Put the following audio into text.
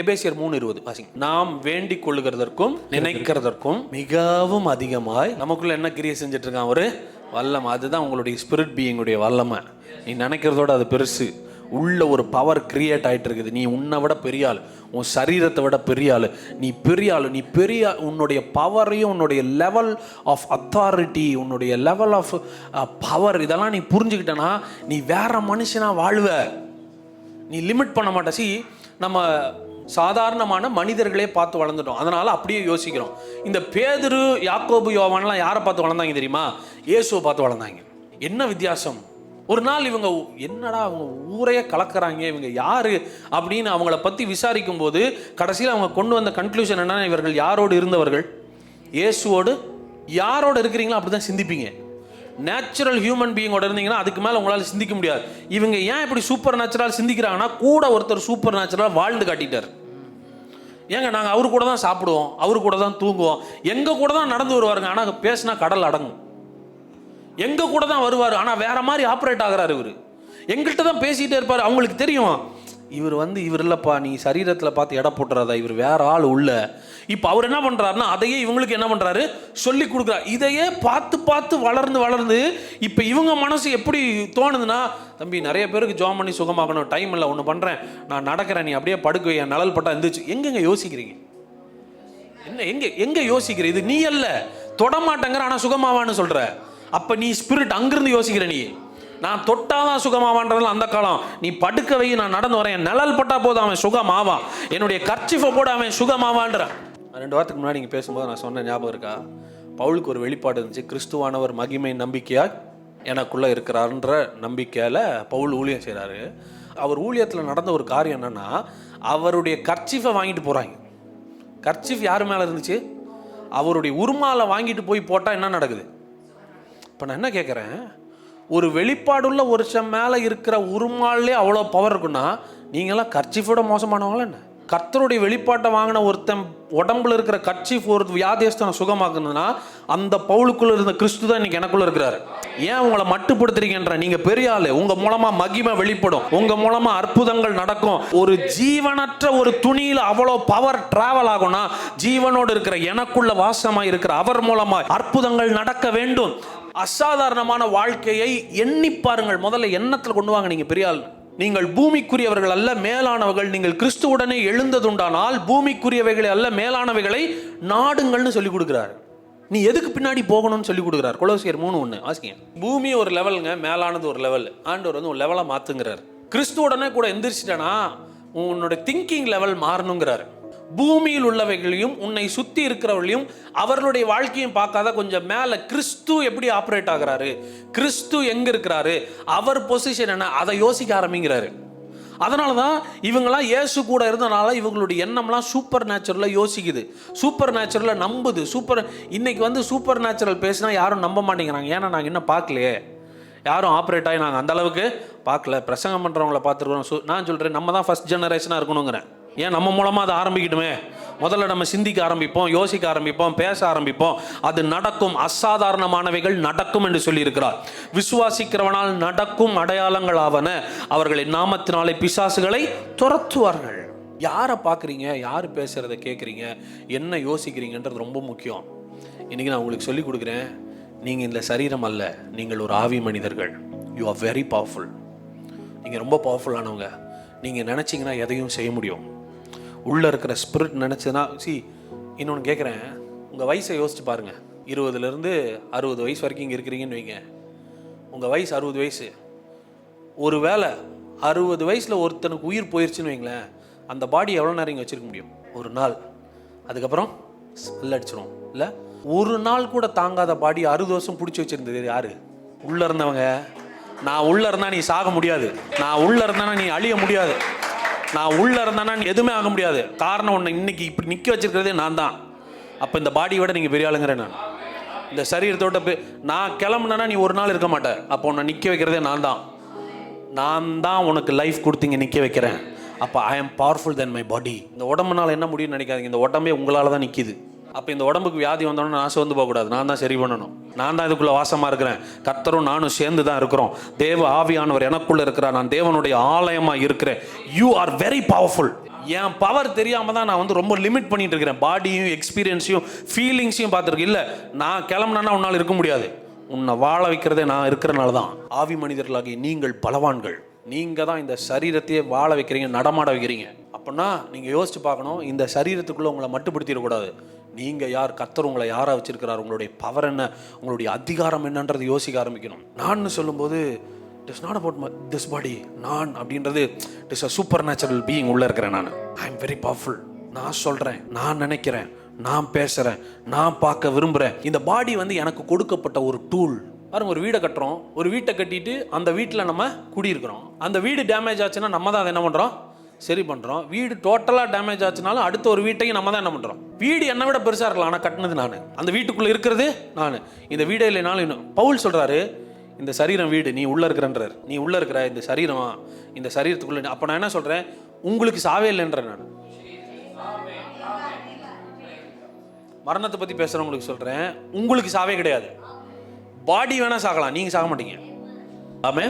எபேசியர் மூணு இருபது. வாசிங்க. நாம் வேண்டிக் கொள்ளுகிறதற்கும் நினைக்கிறதற்கும் மிகவும் அதிகமாய் நமக்குள்ள என்ன கிரியை செஞ்சுட்டு இருக்கான் ஒரு வல்லமை. அதுதான் உங்களுடைய ஸ்பிரிட் பீயிங்குடைய வல்லமை. நீ நினைக்கிறதோட அது பெருசு. உள்ள ஒரு பவர் கிரியேட் ஆயிட்டு இருக்குது நீ உன்னை விட பெரிய ஆள். உன் சரீரத்தை விட பெரிய ஆள். நீ பெரிய ஆள். நீ பெரிய உன்னுடைய பவரையும் உன்னுடைய லெவல் ஆஃப் அத்தாரிட்டி உன்னுடைய லெவல் ஆஃப் பவர் இதெல்லாம் நீ புரிஞ்சுக்கிட்டனா நீ வேற மனுஷனா வாழ்வ. நீ லிமிட் பண்ண மாட்டேன் சி நம்ம சாதாரணமான மனிதர்களே பார்த்து வளர்ந்துட்டோம். அதனால அப்படியே யோசிக்கிறோம். இந்த பேதுரு யாக்கோபு யோவான்லாம் யாரை பார்த்து வளர்ந்தாங்க தெரியுமா? இயேசுவை பார்த்து வளர்ந்தாங்க. என்ன வித்தியாசம்? ஒரு நாள் இவங்க என்னடா அவங்க ஊரையே கலக்கிறாங்க இவங்க யாரு அப்படின்னு அவங்கள பற்றி விசாரிக்கும் போது கடைசியில் அவங்க கொண்டு வந்த கன்க்ளூஷன் என்னன்னா இவர்கள் யாரோடு இருந்தவர்கள்? இயேசுவோடு யாரோடு இருக்கிறீங்களோ அப்படி தான் சிந்திப்பீங்க. நேச்சுரல் ஹியூமன் பீயிங்கோட இருந்தீங்கன்னா அதுக்கு மேலே உங்களால் சிந்திக்க முடியாது. இவங்க ஏன் இப்படி சூப்பர் நேச்சுரல் சிந்திக்கிறாங்கன்னா கூட ஒருத்தர் சூப்பர் நேச்சுரலாக வாழ்ந்து காட்டிட்டார். ஏங்க நாங்கள் அவரு கூட தான் சாப்பிடுவோம் அவரு கூட தான் தூங்குவோம். எங்கள் கூட தான் நடந்து வருவாருங்க ஆனால் பேசினா கடல் அடங்கும். எங்கள் கூட தான் வருவார் ஆனால் வேற மாதிரி ஆப்ரேட் ஆகிறார் இவர். எங்கள்கிட்ட தான் பேசிகிட்டே இருப்பார் அவங்களுக்கு தெரியும். இவர் வந்து இவர் இல்லைப்பா நீ சரீரத்தில் பார்த்து எடை போட்டுறாதா இவர் வேற ஆள் உள்ள. இப்போ அவர் என்ன பண்ணுறாருன்னா அதையே இவங்களுக்கு என்ன பண்ணுறாரு சொல்லி கொடுக்குறாரு. இதையே பார்த்து பார்த்து வளர்ந்து வளர்ந்து இப்போ இவங்க மனசு எப்படி தோணுதுன்னா தம்பி நிறைய பேருக்கு ஜோம் பண்ணி சுகமாகணும் டைம் இல்லை ஒன்று பண்ணுறேன் நான் நடக்கிறேன் நீ அப்படியே படுக்க என் நலல் பட்டா இருந்துச்சு எங்கெங்க யோசிக்கிறீங்க? என்ன எங்கே எங்கே யோசிக்கிற? இது நீ அல்ல. தொடமாட்டேங்கிற ஆனால் சுகமாவான்னு சொல்கிற அப்போ நீ ஸ்பிரிட் அங்கிருந்து யோசிக்கிற நீ. நான் தொட்டாதான் சுகமாவான்றதுல அந்த காலம். நீ படுக்க வை நான் நடந்து வரேன். என் நிழல் பட்டா போதும் அவன் சுகமாவான் என்னுடைய கர்ச்சிஃபை போட அவன் சுகமாவான்ற. ரெண்டு வாரத்துக்கு முன்னாடி நீங்க பேசும்போது நான் சொன்ன ஞாபகம் இருக்கா? பவுலுக்கு ஒரு வெளிப்பாடு இருந்துச்சு. கிறிஸ்துவானவர் மகிமை நம்பிக்கையா எனக்குள்ள இருக்கிறாருன்ற நம்பிக்கையில பவுல் ஊழியம் செய்கிறாரு அவர் ஊழியத்தில் நடந்த ஒரு காரியம் என்னன்னா அவருடைய கர்ச்சிஃபை வாங்கிட்டு போறாங்க. கர்ச்சிஃப் யார் மேலே இருந்துச்சு? அவருடைய உருமாலை வாங்கிட்டு போய் போட்டால் என்ன நடக்குது? இப்போ நான் என்ன கேட்குறேன் ஒரு வெளிப்பாடுள்ள ஒருத்தன் மேலே இருக்கிற உருமாலே அவ்வளோ பவர் இருக்குன்னா நீங்களாம் கர்ச்சிஃபோட மோசமானவங்களா என்ன? கர்த்தருடைய வெளிப்பாட்டை வாங்கின ஒருத்தன் உடம்புல இருக்கிற கர்ச்சிஃப் ஒரு வியாதியஸ்தனை சுகமாக்குனதுன்னா அந்த பவுலுக்குள்ள இருந்த கிறிஸ்து தான் இன்னைக்கு எனக்குள்ள இருக்கிறாரு. ஏன் உங்களை மட்டுப்படுத்துறீங்கன்ற நீங்க பெரிய ஆளு. உங்க மூலமா மகிமை வெளிப்படும். உங்க மூலமா அற்புதங்கள் நடக்கும். ஒரு ஜீவனற்ற ஒரு துணியில அவ்வளோ பவர் டிராவல் ஆகும்னா ஜீவனோடு இருக்கிற எனக்குள்ள வாசமா இருக்கிற அவர் மூலமா அற்புதங்கள் நடக்க வேண்டும். அசாதாரணமான வாழ்க்கையை எண்ணி பாருங்கள். முதல்ல எண்ணத்தில் கொண்டு வாங்க நீங்க பெரிய நீங்கள் பூமிக்குரியவர்கள் அல்ல மேலானவர்கள். நீங்கள் கிறிஸ்துவுடனே எழுந்ததுண்டானால் பூமிக்குரியவைகளை அல்ல மேலானவைகளை நாடுங்கள்னு சொல்லி கொடுக்குறாரு. நீ எதுக்கு பின்னாடி போகணும்னு சொல்லி கொடுக்குறாரு? கொலோசியர் மூணு ஒன்று ஆசிங்க பூமி ஒரு லெவலுங்க மேலானது ஒரு லெவல். ஆண்டவர் வந்து ஒரு லெவலாக மாற்றுங்கிறார் கிறிஸ்துவுடனே கூட எந்திரிச்சிட்டனா உன்னோட திங்கிங் லெவல் மாறணுங்கிறாரு. பூமியில் உள்ளவைகளையும் உன்னை சுற்றி இருக்கிறவர்களையும் அவர்களுடைய வாழ்க்கையும் பார்க்காத கொஞ்சம் மேலே கிறிஸ்து எப்படி ஆப்ரேட் ஆகுறாரு? கிறிஸ்து எங்கே இருக்கிறாரு? அவர் பொசிஷன் என்ன? அதை யோசிக்க ஆரம்பிங்கிறாரு அதனால தான் இவங்கெல்லாம் இயேசு கூட இருந்தனால இவங்களுடைய எண்ணம்லாம் சூப்பர் நேச்சுரலாக யோசிக்குது. சூப்பர் நேச்சுரலாக நம்புது. சூப்பர் இன்னைக்கு வந்து சூப்பர் நேச்சுரல் பேசினா யாரும் நம்ப மாட்டேங்கிறாங்க. ஏன்னா நாங்கள் இன்னும் பார்க்கலையே. யாரும் ஆப்ரேட் ஆகி நாங்கள் அந்த அளவுக்கு பார்க்கல. பிரசங்கம் பண்ணுறவங்கள பார்த்துருக்கோம். நான் சொல்கிறேன் நம்ம தான் ஃபஸ்ட் ஜெனரேஷனாக இருக்கணுங்கிறேன் ஏன் நம்ம மூலமாக அதை ஆரம்பிக்கட்டுமே? முதல்ல நம்ம சிந்திக்க ஆரம்பிப்போம் யோசிக்க ஆரம்பிப்போம் பேச ஆரம்பிப்போம். அது நடக்கும். அசாதாரணமானவைகள் நடக்கும் என்று சொல்லியிருக்கிறார். விசுவாசிக்கிறவனால் நடக்கும் அடையாளங்கள் ஆவன. அவர்கள் நாமத்தினாலே பிசாசுகளை துரத்துவார்கள். யாரை பார்க்குறீங்க? யார் பேசுகிறத கேட்குறீங்க? என்ன யோசிக்கிறீங்கன்றது ரொம்ப முக்கியம். இன்றைக்கி நான் உங்களுக்கு சொல்லிக் கொடுக்குறேன். நீங்கள் இந்த சரீரம் அல்ல. நீங்கள் ஒரு ஆவி மனிதர்கள். யூ ஆர் வெரி பவர்ஃபுல் நீங்கள் ரொம்ப பவர்ஃபுல்லானவங்க நீங்கள் நினச்சிங்கன்னா எதையும் செய்ய முடியும். உள்ளே இருக்கிற ஸ்பிரிட் நினச்சதுன்னா சி இன்னொன்று கேட்குறேன் உங்கள் வயசை யோசிச்சு பாருங்கள் இருபதுலேருந்து அறுபது வயசு வரைக்கும் இங்கே இருக்கிறீங்கன்னு வைங்க. உங்கள் வயசு அறுபது வயசு. ஒரு வேளை அறுபது வயசில் ஒருத்தனுக்கு உயிர் போயிருச்சுன்னு வைங்களேன் அந்த பாடி எவ்வளோ நேரம் இங்கே வச்சுருக்க முடியும்? ஒரு நாள். அதுக்கப்புறம் ஸ்மெல் அடிச்சிடும் இல்லை ஒரு நாள் கூட தாங்காத பாடி அறுபது வருஷம் பிடிச்சி வச்சுருந்தது யாரு? உள்ளே இருந்தவங்க. நான் உள்ளே இருந்தால் நீ சாக முடியாது. நான் உள்ளே இருந்தானா நீ அழிய முடியாது. நான் உள்ளே இருந்தேன்னா நீ எதுவுமே ஆக முடியாது. காரணம் ஒன்று இன்னைக்கு இப்படி நிற்க வச்சிருக்கிறதே நான் தான். அப்போ இந்த பாடியை விட நீங்கள் பெரிய ஆளுங்கிறேன் நான். இந்த சரீரத்தோட பே- நான் கிளம்புனேன்னா நீ ஒரு நாள் இருக்க மாட்டேன் அப்போ உன்னை நிற்க வைக்கிறதே நான் தான். நான் தான் உனக்கு லைஃப் கொடுத்தீங்க நிற்க வைக்கிறேன். அப்போ I am powerful then my body இந்த உடம்புனால என்ன முடியும்னு நினைக்காதீங்க. இந்த உடம்பே உங்களால் தான் நிற்கிது அப்போ இந்த உடம்புக்கு வியாதி வந்தோன்னு நான் சோர்ந்து போகக்கூடாது நான் தான் சரி பண்ணணும். நான் தான் இதுக்குள்ள வாசமாக இருக்கிறேன். கர்த்தரும் நானும் சேர்ந்து தான் இருக்கிறோம். தேவ ஆவியானவர் எனக்குள்ள இருக்கிறார். நான் தேவனுடைய ஆலயமாக இருக்கிறேன். யூ ஆர் வெரி பவர்ஃபுல் என் பவர் தெரியாமல் தான் நான் வந்து ரொம்ப லிமிட் பண்ணிட்டு இருக்கிறேன். பாடியும் எக்ஸ்பீரியன்ஸையும் ஃபீலிங்ஸையும் பார்த்துருக்கேன். இல்லை நான் கிளம்புனா உன்னால் இருக்க முடியாது. உன்னை வாழ வைக்கிறதே நான் இருக்கிறனால தான். ஆவி மனிதர்களாகி நீங்கள் பலவான்கள். நீங்கள் தான் இந்த சரீரத்தையே வாழ வைக்கிறீங்க நடமாட வைக்கிறீங்க. அப்படின்னா நீங்கள் யோசிச்சு பார்க்கணும் இந்த சரீரத்துக்குள்ளே உங்களை மட்டுப்படுத்திடக்கூடாது. நீங்கள் யார்? கத்தர் உங்களை யாராக வச்சிருக்கிறார்? உங்களுடைய பவர் என்ன? உங்களுடைய அதிகாரம் என்னன்றது யோசிக்க ஆரம்பிக்கணும். நான் சொல்லும்போது it is not about this body நான் அப்படின்றது it is a supernatural being உள்ளே இருக்கிறேன் நான். ஐ எம் வெரி பவர்ஃபுல் நான் சொல்கிறேன் நான் நினைக்கிறேன் நான் பேசுகிறேன் நான் பார்க்க விரும்புகிறேன் இந்த பாடி வந்து எனக்கு கொடுக்கப்பட்ட ஒரு டூல் பாருங்க ஒரு வீடை கட்டுறோம். ஒரு வீட்டை கட்டிட்டு அந்த வீட்டில் நம்ம குடியிருக்கிறோம். அந்த வீடு டேமேஜ் ஆச்சுன்னா நம்ம தான் அதை என்ன பண்ணுறோம் சரி பண்ணுறோம் வீடு டோட்டலாக டேமேஜ் ஆச்சுனாலும் அடுத்த ஒரு வீட்டையும் நம்ம தான் என்ன பண்ணுறோம் வீடு என்னை விட பெருசாக இருக்கலாம். ஆனால் கட்டினது நான். அந்த வீட்டுக்குள்ளே இருக்கிறது நான். இந்த வீடே இல்லைனாலும் இன்னும் பவுல் சொல்கிறாரு இந்த சரீரம் வீடு நீ உள்ளே இருக்கிறன்றார். நீ உள்ளே இருக்கிற இந்த சரீரம்? இந்த சரீரத்துக்குள்ளே அப்போ நான் என்ன சொல்கிறேன் உங்களுக்கு சாவே இல்லைன்றேன் நான். மரணத்தை பற்றி பேசுகிறவங்களுக்கு சொல்கிறேன் உங்களுக்கு சாவே கிடையாது. பாடி வேணால் சாகலாம். நீங்கள் சாக மாட்டீங்க. ஆமே